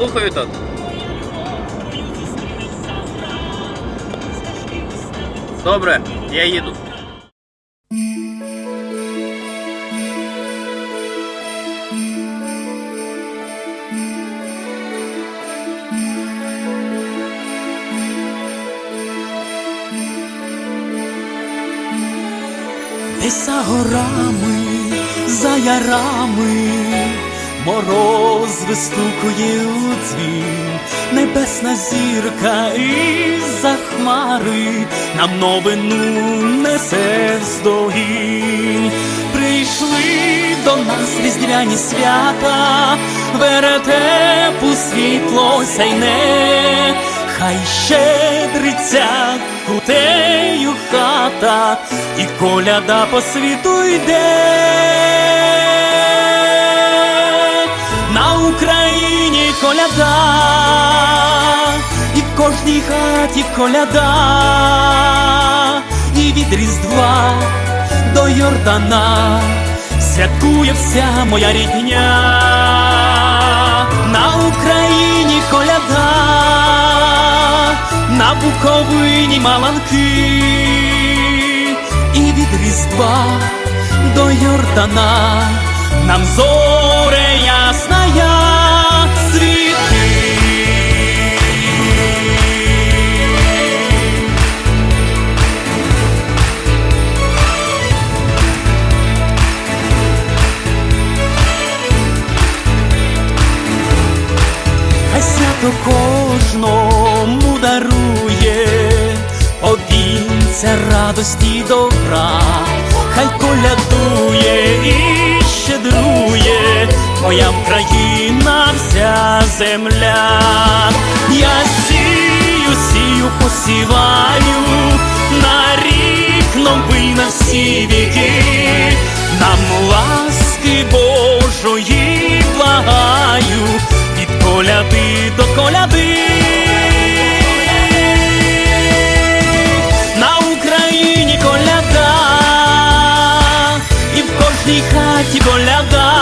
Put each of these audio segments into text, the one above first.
Слухаю тут. Добре, я їду. Десь за горами, за ярами, мороз вистукує у дзвін, небесна зірка із-за хмари нам новину несе вздогін. Прийшли до нас різдвяні свята, веретепу світло сяйне, хай щедриться кутею хата, і коляда по світу йде. Україні коляда, і в кожній хаті коляда, і від Різдва до Йордана святкує вся моя рідня. На Україні коляда, на Буковині маланки, і від Різдва до Йордана нам зоре ясная світи. Свято кожному дарує, обійця радості добра, хай колядує і щедрує, твоя Україна вся земля. Я сію, сію, посіваю, на рік новий на всі віки, нам ласки до коляди. На Україні коляда, і в кожній хаті коляда,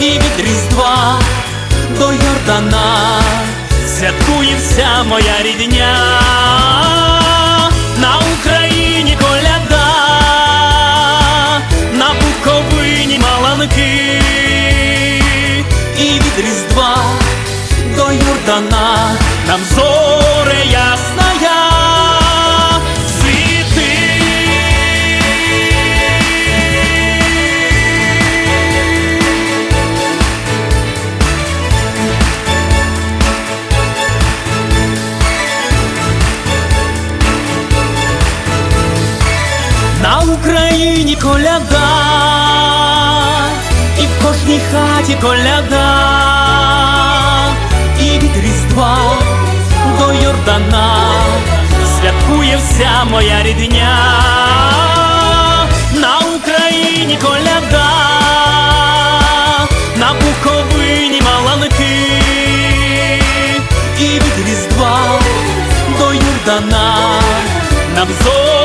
і від Різдва до Йордана святкує вся моя рідня. На Україні коляда, на Буковині маланки, Йордана нам зоре ясная. Світи. На Україні коляда, і в кожній хаті коляда, Різдва до Йордана. Святкує вся моя рідня. На Україні коляда, на Буковині маланки, і від Різдва до Йордана. Нам зоре